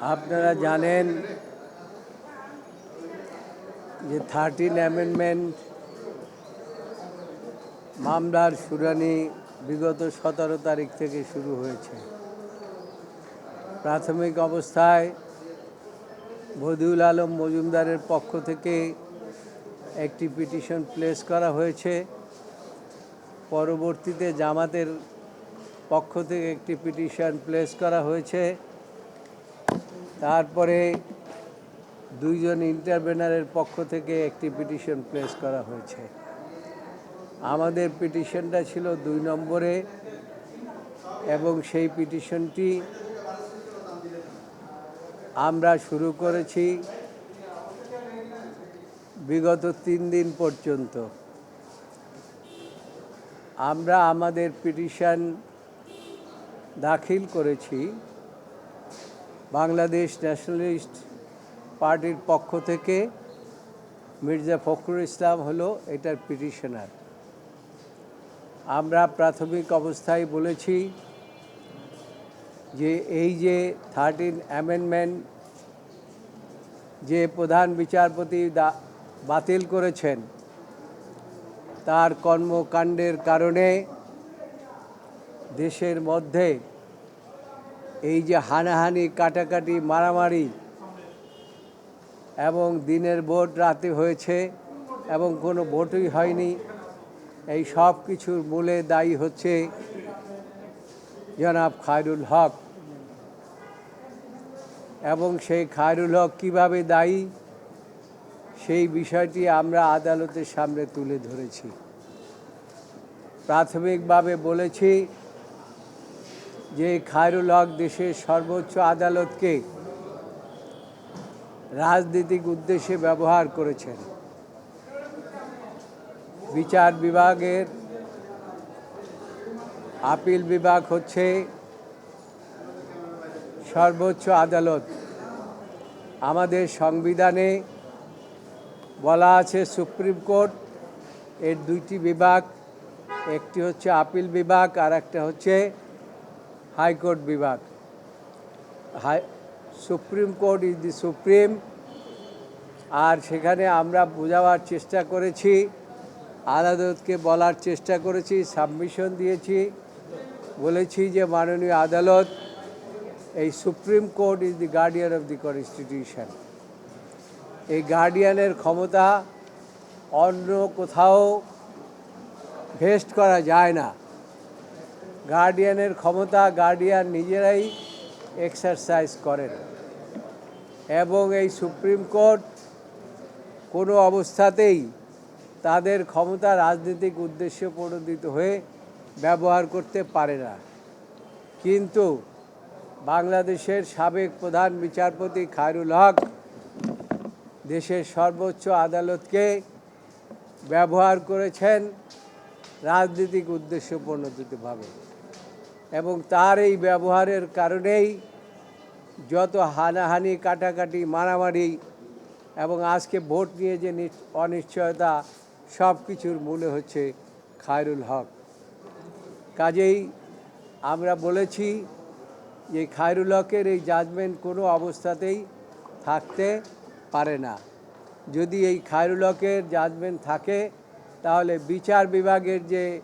আপনারা জানেন যে থার্টিন অ্যামেন্ডমেন্ট মামলার শুনানি বিগত সতেরো তারিখ থেকে শুরু হয়েছে। প্রাথমিক অবস্থায় বদিউল আলম মজুমদারের পক্ষ থেকে একটি পিটিশন প্লেস করা হয়েছে। পরবর্তীতে জামাতের পক্ষ থেকে একটি পিটিশন প্লেস করা হয়েছে। তারপরে দুইজন ইন্টারভেনারের পক্ষ থেকে একটি পিটিশন প্লেস করা হয়েছে। আমাদের পিটিশনটা ছিল দুই নম্বরে এবং সেই পিটিশনটি আমরা শুরু করেছি বিগত তিন দিন পর্যন্ত। আমরা আমাদের পিটিশন দাখিল করেছি। বাংলাদেশ ন্যাশনালিস্ট পার্টির পক্ষ থেকে মির্জা ফখরুল ইসলাম হলো এটার পিটিশনার। আমরা প্রাথমিক অবস্থায় বলেছি যে এই যে থার্টিন অ্যামেন্ডমেন্ট যে প্রধান বিচারপতি বাতিল করেছেন, তার কর্মকাণ্ডের কারণে দেশের মধ্যে এই যে হানাহানি, কাটাকাটি, মারামারি এবং দিনের ভোট রাতে হয়েছে এবং কোনো ভোটই হয়নি, এই সব কিছুর মূলে দায়ী হচ্ছে জনাব খায়রুল হক। এবং সেই খায়রুল হক কীভাবে দায়ী, সেই বিষয়টি আমরা আদালতের সামনে তুলে ধরেছি। প্রাথমিকভাবে বলেছি যে খায়রুল হক দেশের সর্বোচ্চ আদালতকে রাজনৈতিক উদ্দেশ্যে ব্যবহার করেছেন। বিচার বিভাগের আপিল বিভাগ হচ্ছে সর্বোচ্চ আদালত। আমাদের সংবিধানে বলা আছে সুপ্রিম কোর্ট এর দুইটি বিভাগ, একটি হচ্ছে আপিল বিভাগ আর একটা হচ্ছে হাইকোর্ট বিভাগ high supreme court is the supreme আর সেখানে আমরা বোঝাবার চেষ্টা করেছি, আদালতকে বলার চেষ্টা করেছি সাবমিশন দিয়েছি। বলেছি যে মাননীয় আদালত এই supreme court is the guardian of the constitution এই গার্ডিয়ানের ক্ষমতা অন্য কোথাও ভেস্ট করা যায় না। গার্ডিয়ানের ক্ষমতা গার্ডিয়ান নিজেরাই এক্সারসাইজ করেন। এবং এই সুপ্রিম কোর্ট কোনো অবস্থাতেই তাদের ক্ষমতা রাজনৈতিক উদ্দেশ্যে প্রণোদিত হয়ে ব্যবহার করতে পারে না। কিন্তু বাংলাদেশের সাবেক প্রধান বিচারপতি খায়রুল হক দেশের সর্বোচ্চ আদালতকে ব্যবহার করেছেন রাজনৈতিক উদ্দেশ্য প্রণোদিতভাবে। এবং তার এই ব্যবহারের কারণেই যত হানাহানি, কাটাকাটি, মারামারি এবং আজকে ভোট নিয়ে যে নিশ্চ- অনিশ্চয়তা সব কিছুর মূলে হচ্ছে খায়রুল হক। কাজেই আমরা বলেছি যে খায়রুল হকের এই জাজমেন্ট কোনো অবস্থাতেই থাকতে পারে না। যদি এই খায়রুল হকের জাজমেন্ট থাকে, তাহলে বিচার বিভাগের যে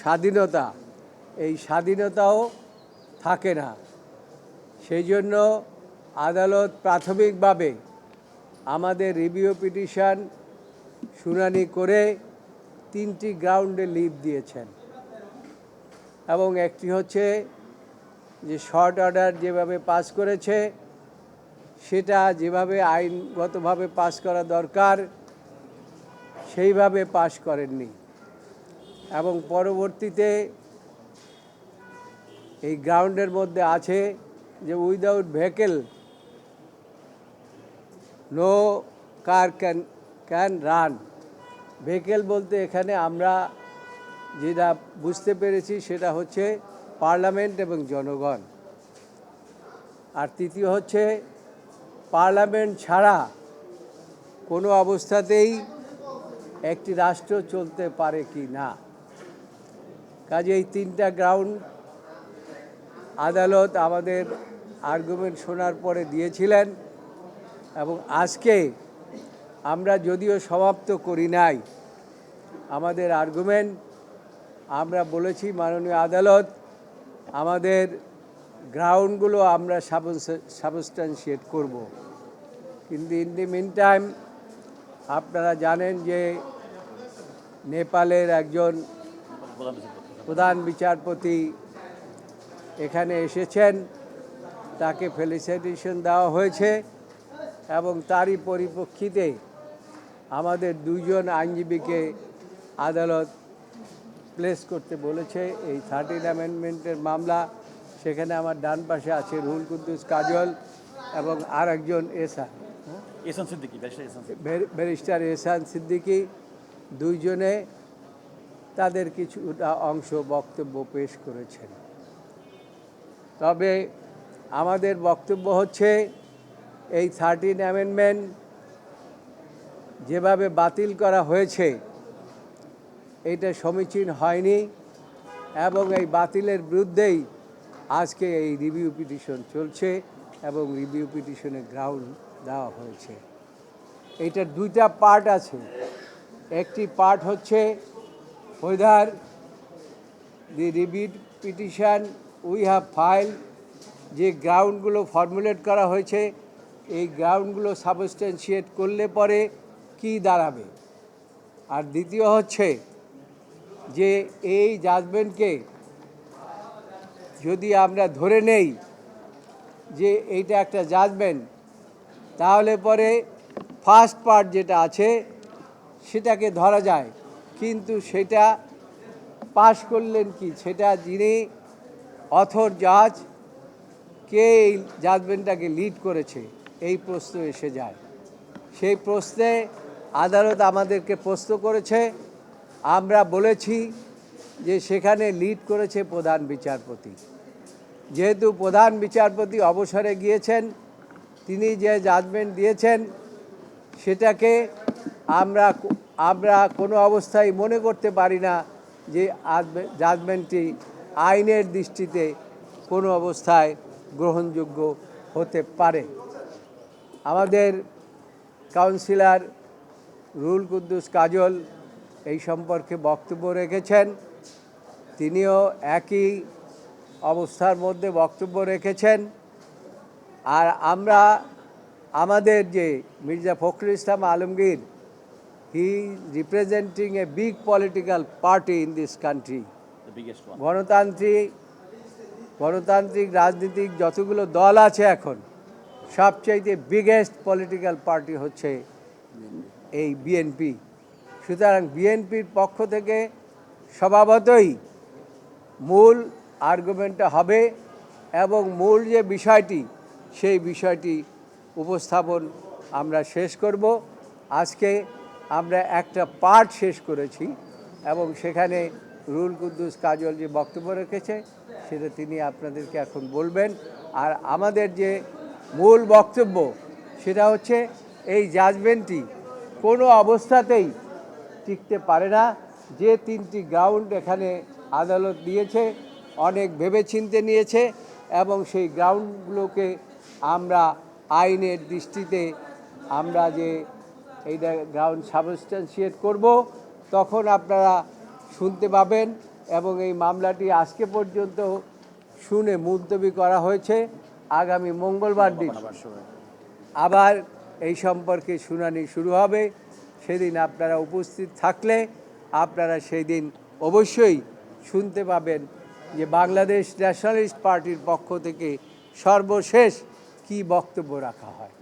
স্বাধীনতা। এই স্বাধীনতাও থাকে না। সেই জন্য আদালত প্রাথমিকভাবে আমাদের রিভিউ পিটিশন শুনানি করে তিনটি গ্রাউন্ডে লিভ দিয়েছেন। এবং একটি হচ্ছে যে শর্ট অর্ডার যেভাবে পাস করেছে, সেটা যেভাবে আইনগতভাবে পাস করা দরকার, সেইভাবে পাস করেননি। এবং পরবর্তীতে এই গ্রাউন্ডের মধ্যে আছে যে without vehicle no car can can run vehicle বলতে এখানে আমরা যেটা বুঝতে পেরেছি সেটা হচ্ছে পার্লামেন্ট এবং জনগণ। আর তৃতীয় হচ্ছে পার্লামেন্ট ছাড়া কোনো অবস্থাতেই একটি রাষ্ট্র চলতে পারে কি না। কাজে এই তিনটা গ্রাউন্ড আদালত আমাদের আর্গুমেন্ট শোনার পরে দিয়েছিলেন এবং আজকে আমরা যদিও সমাপ্ত করি নাই, আমাদের আর্গুমেন্ট আমরা বলেছি মাননীয় আদালত আমাদের গ্রাউন্ডগুলো আমরা সাবস্টান্সিয়েট করব। কিন্তু ইন দি মিন টাইম আপনারা জানেন যে নেপালের একজন প্রধান বিচারপতি এখানে এসেছেন তাকে ফেলিসিটেশন দেওয়া হয়েছে এবং তারই পরিপ্রেক্ষিতে আমাদের দুইজন আইনজীবীকে আদালত প্লেস করতে বলেছে এই থার্টিন অ্যামেন্ডমেন্টের মামলা সেখানে আমার ডান পাশে আছে রুহুল কুদ্দুস কাজল এবং আর একজন এসা এসান সিদ্দিকি ব্যারিস্টার এসান সিদ্দিকী। দুইজনে তাদের কিছুটা অংশ বক্তব্য পেশ করেছেন। তবে আমাদের বক্তব্য হচ্ছে, এই থার্টিন অ্যামেন্ডমেন্ট যেভাবে বাতিল করা হয়েছে, এটা সমীচীন হয়নি এবং এই বাতিলের বিরুদ্ধেই আজকে এই রিভিউ পিটিশন চলছে এবং রিভিউ পিটিশনের গ্রাউন্ড দেওয়া হয়েছে। এইটার দুইটা পার্ট আছে। একটি পার্ট হচ্ছে whether the review petition we have file যে গ্রাউন্ডগুলো ফর্মুলেট করা হয়েছে, এই গ্রাউন্ডগুলো সাবস্টেন্সিয়েট করলে পরে কি দাঁড়াবে? আর দ্বিতীয় হচ্ছে যে এই জাজমেন্টকে যদি আমরা ধরে নেই যে এইটা একটা জাজমেন্ট তাহলে পরে ফার্স্ট পার্ট যেটা আছে, সেটাকে ধরা যায়। কিন্তু সেটা পাশ করলেন কি? সেটা যিনি অথর জাজ, কে এই জাজমেন্টটাকে লিড করেছে? এই প্রশ্ন এসে যায়। সেই প্রশ্নে আদালত আমাদেরকে প্রশ্ন করেছে, আমরা বলেছি যে সেখানে লিড করেছে প্রধান বিচারপতি। যেহেতু প্রধান বিচারপতি অবসরে গিয়েছেন, তিনি যে জাজমেন্ট দিয়েছেন, সেটাকে আমরা আমরা কোনো অবস্থায় মনে করতে পারি না যে জাজমেন্টটি আইনের দৃষ্টিতে কোনো অবস্থায় গ্রহণযোগ্য হতে পারে। আমাদের কাউন্সিলর রুল কুদ্দুস কাজল এই সম্পর্কে বক্তব্য রেখেছেন। তিনিও একই অবস্থার মধ্যে বক্তব্য রেখেছেন। আর আমরা আমাদের যে Mirza Fakhrul Islam Alamgir he representing a big political party in this country The biggest one. গণতান্ত্রিক গণতান্ত্রিক রাজনীতিক যতগুলো দল আছে এখন সবচাইতে বিগেস্ট পলিটিক্যাল পার্টি হচ্ছে এই বিএনপি সুতরাং বিএনপির পক্ষ থেকে স্বভাবতই মূল আর্গুমেন্টটা হবে এবং মূল যে বিষয়টি সেই বিষয়টি উপস্থাপন আমরা শেষ করব। আজকে আমরা একটা পার্ট শেষ করেছি এবং সেখানে রুল কুদ্দুস কাজল যে বক্তব্য রেখেছে, সেটা তিনি আপনাদেরকে এখন বলবেন। আর আমাদের যে মূল বক্তব্য, সেটা হচ্ছে এই জাজমেন্টটি কোনো অবস্থাতেই টিকতে পারে না। যে তিনটি গ্রাউন্ড এখানে আদালত দিয়েছে, অনেক ভেবেচিন্তে নিয়েছে এবং সেই গ্রাউন্ডগুলোকে আমরা আইনের দৃষ্টিতে আমরা যে এইটা গ্রাউন্ড সাবস্টান্সিয়েট করব, তখন আপনারা শুনতে পাবেন এবং এই মামলাটি আজকে পর্যন্ত শুনে মুলতবি করা হয়েছে। আগামী মঙ্গলবার দিন আবার এই সম্পর্কে শুনানি শুরু হবে। সেদিন আপনারা উপস্থিত থাকলে আপনারা সেই দিন অবশ্যই শুনতে পাবেন যে বাংলাদেশ ন্যাশনালিস্ট পার্টির পক্ষ থেকে সর্বশেষ কি বক্তব্য রাখা হয়।